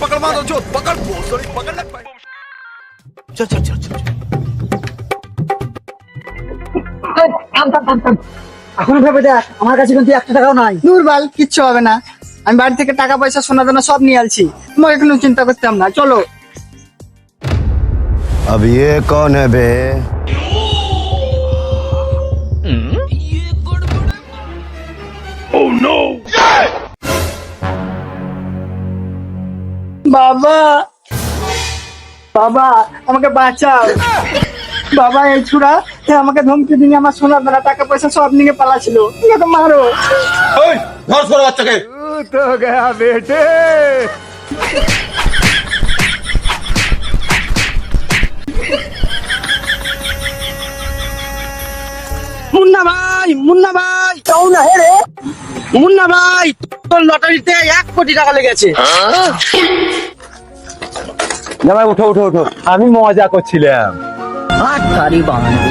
पकड़ मारो जो पकड़ सॉरी पकड़ ना चल चल चल चल থাম থাম থাম থাম এখন ভেবে দেখ আমার কাছে কিন্তু একটা টাকাও নাই দুর্বল কিচ্ছু হবে না আমি বাড়ি থেকে টাকা পয়সা সোনা দানা সব নিয়ে আলছি তোমাকে কোনো চিন্তা করতাম না চলো अब ये कौन है बे বাবা। বাবা আমাকে বাঁচাও। বাবা এই ছুরা আমাকে ধমকি দিয়ে আমার সোনা বেলা টাকা পয়সা সব নিয়ে পালাছিল মারো। বাচ্চাকে তো গয়া বেটে মুন্না ভাই মুন্না ভাই কেউ না হে রে। মুন্না ভাই তোর লটারিতে এক কোটি টাকা লেগেছে। জামাই উঠো উঠো উঠো। আমি মজা করছিলাম। আর তারি বানানো